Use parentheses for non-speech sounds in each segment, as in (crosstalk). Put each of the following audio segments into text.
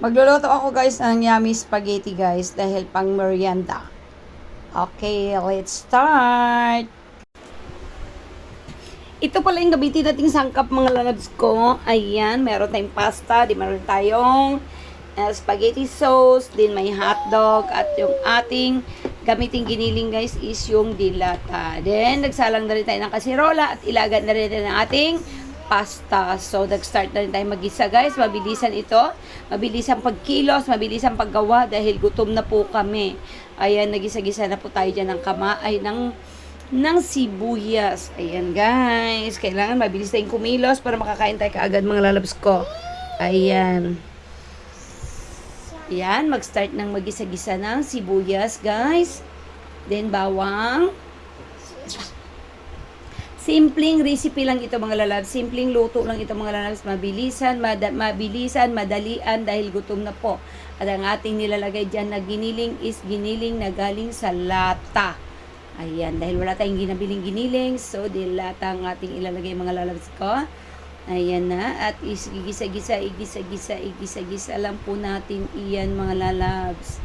Magluluto ako guys ng yummy spaghetti guys dahil pang merienda. Okay, let's start! Ito pala yung gamitin nating sangkap mga lalabs ko. Ayan, meron tayong pasta, di meron tayong uh, spaghetti sauce, din may hotdog, at yung ating gamitin giniling guys is yung dilata. Then, nagsalang na rin tayo ng kasirola at ilagan na rin ng ating pasta. So, nag-start na rin tayo magisa guys. Mabilisan ito. Mabilisan pagkilos, mabilisan paggawa dahil gutom na po kami. Ayan, nagisa-gisa na po tayo dyan ng kama, ay ng ng sibuyas. Ayan guys, kailangan mabilis tayong kumilos para makakain tayo kaagad mga lalabs ko. Ayan. Ayan, mag-start ng magisa-gisa ng sibuyas guys. Then bawang. Simpleng recipe lang ito mga lalabs. Simpleng luto lang ito mga lalabs. Mabilisan, mada- mabilisan, madalian dahil gutom na po. At ang ating nilalagay dyan na giniling is giniling na galing sa lata. Ayan, dahil wala tayong ginabiling giniling, so dilata ang ating ilalagay mga lalabs ko. Ayan na, at igisa-gisa, igisa-gisa, igisa-gisa lang po natin iyan mga lalabs.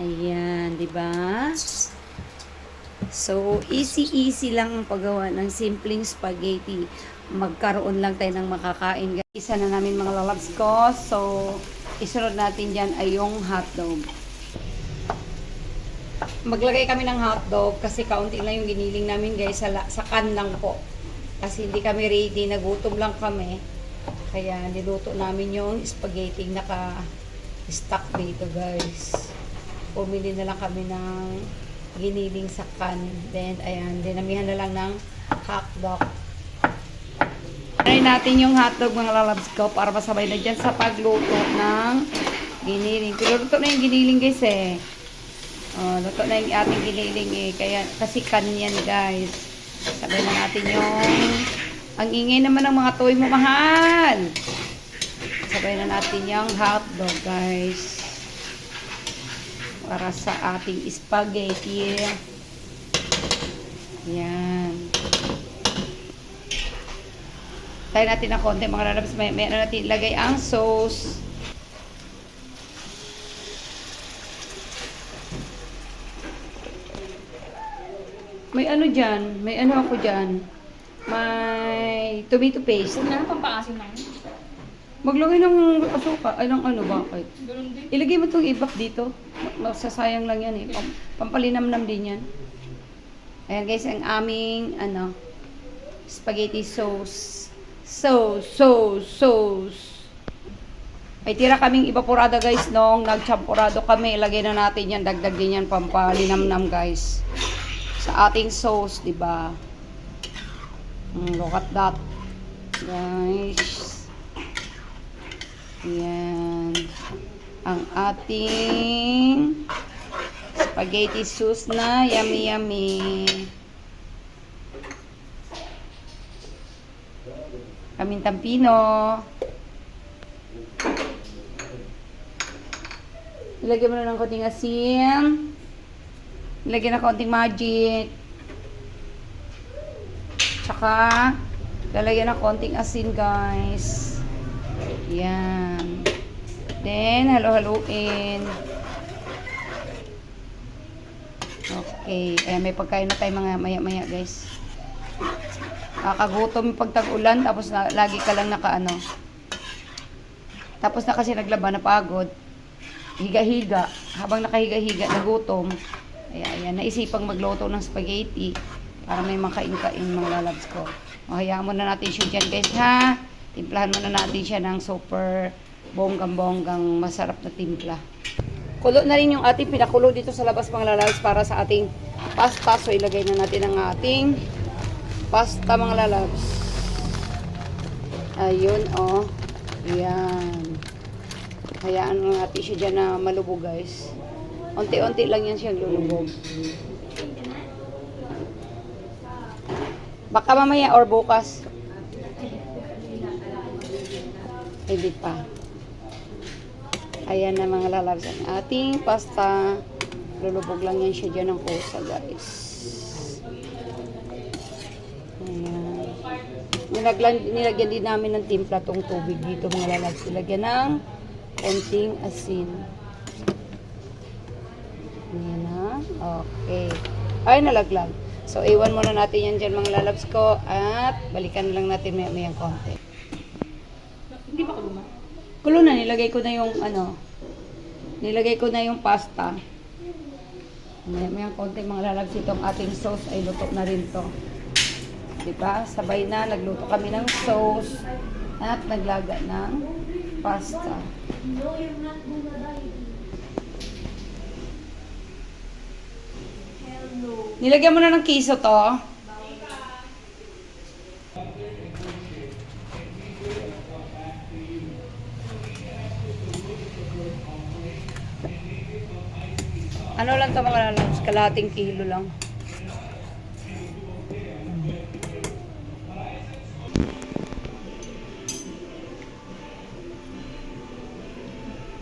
Ayan, di ba? So, easy-easy lang ang paggawa ng simpleng spaghetti. Magkaroon lang tayo ng makakain. Isa na namin mga lalabs ko. So, isunod natin dyan ay yung hotdog. Maglagay kami ng hotdog kasi kaunti lang yung giniling namin guys sa, sa can lang po. Kasi hindi kami ready, nagutom lang kami. Kaya niluto namin yung spaghetti naka-stock dito guys. Pumili na lang kami ng giniling sa can. Then, ayan, dinamihan na lang ng hotdog. Try natin yung hotdog mga lalabs ko para masabay na dyan sa pagluto ng giniling. Pero luto na yung giniling guys eh. Oh, luto na yung ating giniling eh. Kaya, kasi kan yan guys. Sabay na natin yung ang ingay naman ng mga toy mo mahal. Sabay na natin yung hotdog guys. Para sa ating spaghetti. Yan. Tayo natin ng konti mga lalabas. May, may ano natin ilagay ang sauce. May ano dyan. May ano ako dyan. May tomato paste. Huwag na lang pampaasim lang. Maglagay ng asuka. Ay, ng ano, bakit? Ilagay mo itong ibak dito. Masasayang lang yan eh. Pam- pampalinamnam din yan. Ayan guys, ang aming, ano, spaghetti sauce. Sauce, sauce, sauce. May tira kaming evaporada guys nung nagchampurado kami. Ilagay na natin yan. Dagdag din yan pampalinamnam guys. Sa ating sauce, di ba? Mm, look at that. Guys. Yan. Ang ating spaghetti sauce na yummy yummy. Kamintang pino. Ilagyan mo na ng konting asin. Ilagyan na konting magic. Tsaka, lalagyan ng konting asin, guys. Yan. Then, halo-haluin. Okay. Ayan, may pagkain na tayo mga maya-maya, guys. Kakagutom pag tag-ulan, tapos na, lagi ka lang naka, ano. Tapos na kasi naglaba, napagod. Higa-higa. Habang nakahiga-higa, nagutom. Ayan, ayan, naisipang magluto ng spaghetti para may makain-kain mga lalabs ko. O, hayaan mo na natin siya dyan, guys, ha? Timplahan muna natin siya ng super bonggang-bonggang masarap na timpla. Kulo na rin yung ating pinakulo dito sa labas mga lalabs para sa ating pasta. So, ilagay na natin ang ating pasta mga lalabs. Ayun, oh. Yan. Hayaan lang natin siya dyan na malubog, guys. Unti-unti lang yan siyang lulubog. Baka mamaya or bukas. Hindi pa. Ayan na mga lalabs ang ating pasta. Lulubog lang yan siya dyan ng kusa, guys. Ayan. Nilagyan, nilagyan din namin ng timpla tong tubig dito mga lalabs. Nilagyan ng konting asin. Ayan na. Okay. Ay, nalaglag. So, iwan muna natin yan dyan mga lalabs ko at balikan lang natin may may konti. Kulo na, nilagay ko na yung ano, nilagay ko na yung pasta. May may konti mga lalabs itong ating sauce ay luto na rin to. Diba? Sabay na, nagluto kami ng sauce at naglaga ng pasta. Nilagyan mo na ng kiso to. Ano lang to mga lalabs? Kalating kilo lang.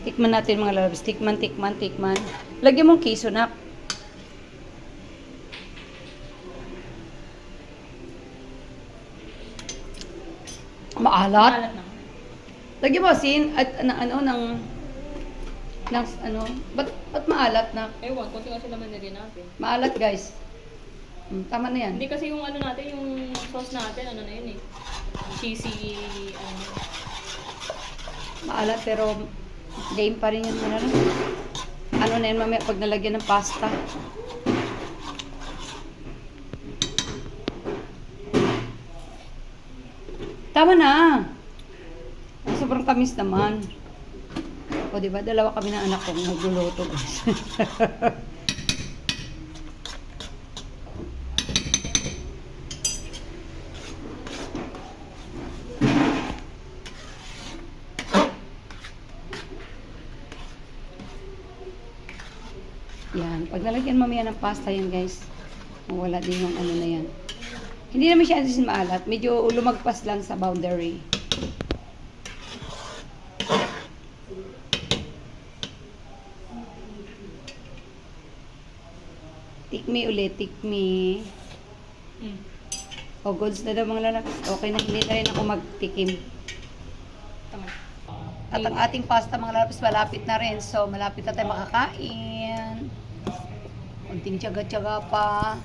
Tikman natin mga lalabs. Tikman, tikman, tikman. Lagyan mong kiso na. Maalat. Malat na. Lagyan mo asin at ano, ano ng ng ano, ba't, ba't maalat na? Ewan, konti kasi naman nilagay natin. Maalat guys. Hmm, tama na yan. Hindi kasi yung ano natin, yung sauce natin, ano na yun eh. Cheesy, ano. Maalat pero game pa rin yan. Ano, na. ano na yan mamaya pag nalagyan ng pasta. Tama na. Sobrang tamis naman. O, di ba? Dalawa kami ng anak kong nagluluto, guys. Yan. Pag nalagyan mamaya ng pasta yan, guys, mawala din yung ano na yan. Hindi naman siya maalat. Medyo lumagpas lang sa boundary. Tikmi ulit, tikmi. Mm. O, goods na daw mga lalaki. Okay na, hindi na rin ako magtikim. Tama. At ang ating pasta mga lalapis malapit na rin. So, malapit na tayo makakain. Kunting tiyaga-tiyaga pa.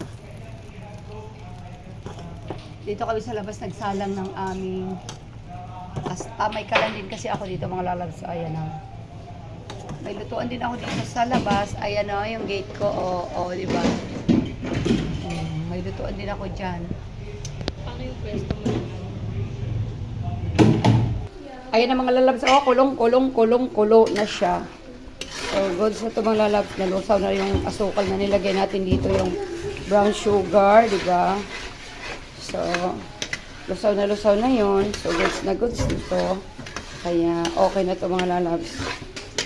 Dito kami sa labas nagsalang ng aming pasta. May kalan din kasi ako dito mga lalabs. Ayan na. May lutuan din ako dito sa labas. Ayan na yung gate ko. O, o di ba? Mm, may lutuan din ako dyan. Paano yung pwesto mo? Ayan na mga lalabs. Oh, kulong, kulong, kulong, kulo na siya. So, good sa ito mga lalabs. Nalusaw na yung asukal na nilagay natin dito. Yung brown sugar, di ba? So, lusaw na lusaw na yun. So, goods na goods nito. Kaya, okay na ito mga lalabs.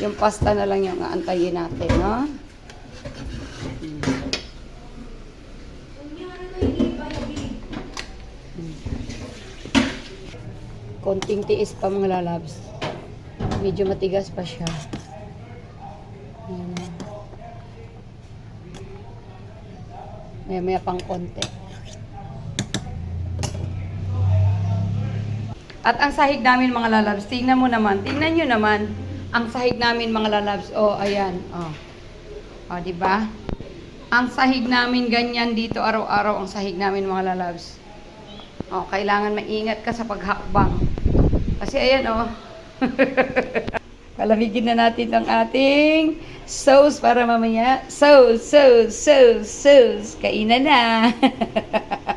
Yung pasta na lang yung aantayin natin, no? konting tiis pa mga lalabs. Medyo matigas pa siya. Ayan na. Maya maya pang konti. At ang sahig namin mga lalabs, tingnan mo naman, tingnan nyo naman, ang sahig namin mga lalabs, oh, ayan, oh. Oh, di ba? Ang sahig namin ganyan dito araw-araw ang sahig namin mga lalabs. Oh, kailangan maingat ka sa paghakbang. Kasi ayan oh. (laughs) Palamigin na natin ang ating sauce para mamaya. Sauce, sauce, sauce, sauce. Kainan na. (laughs)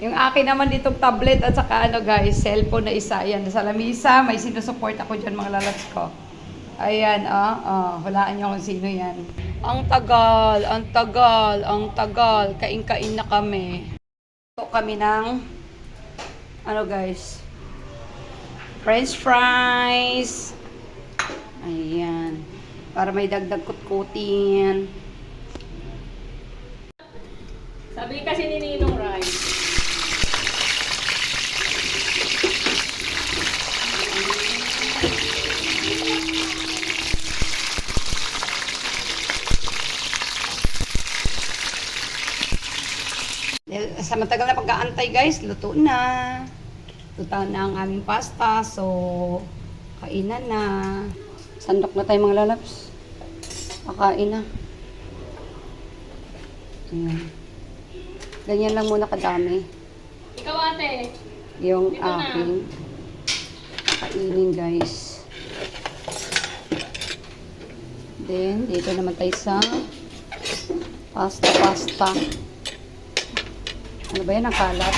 yung akin naman ditong tablet at saka ano guys, cellphone na isa. Ayan, nasa lamisa. May sinusupport ako dyan mga lalabs ko. Ayan, oh, oh, walaan niyo kung sino yan. Ang tagal, ang tagal, ang tagal. Kain-kain na kami. Ito kami ng ano guys french fries ayan para may dagdag kutkutin Sabi kasi ni Ninong Rice, Dahil sa matagal na pag-aantay guys luto na luto na ang aming pasta so Kainan na. Sandok na tayo mga lalabs. Kakain na. Ayan. Ganyan lang muna kadami. Ikaw ate. Yung Dito na. aking kainin guys. Then, dito naman tayo sa pasta pasta. Ano ba yan? Ang kalat.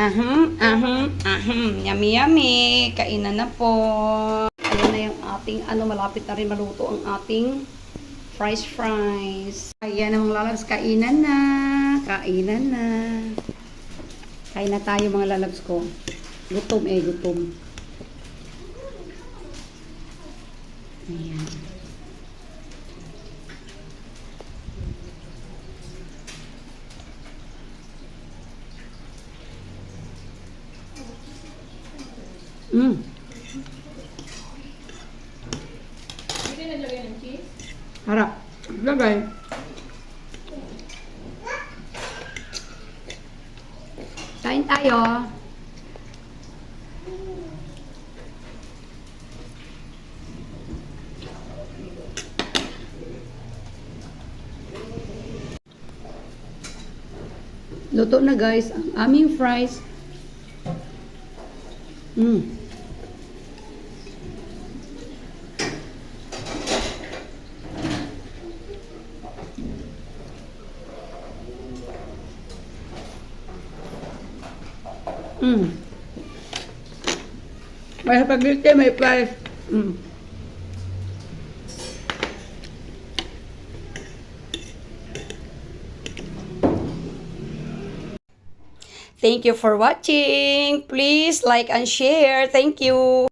Aham, aham, aham. Yummy, yummy. Kainan na po. Na yung ating, ano, malapit na rin maluto ang ating fries fries. Ayan ang lalabs, kainan na. Kainan na. Kain na tayo mga lalabs ko. Gutom eh, gutom. Ayan. Mm. Dito yung naglagay ng cheese. Harap. Lagay. Kain tayo. Luto na guys ang aming fries. Mm. Mm. May spaghetti, may fries. Mm. Thank you for watching. Please like and share. Thank you.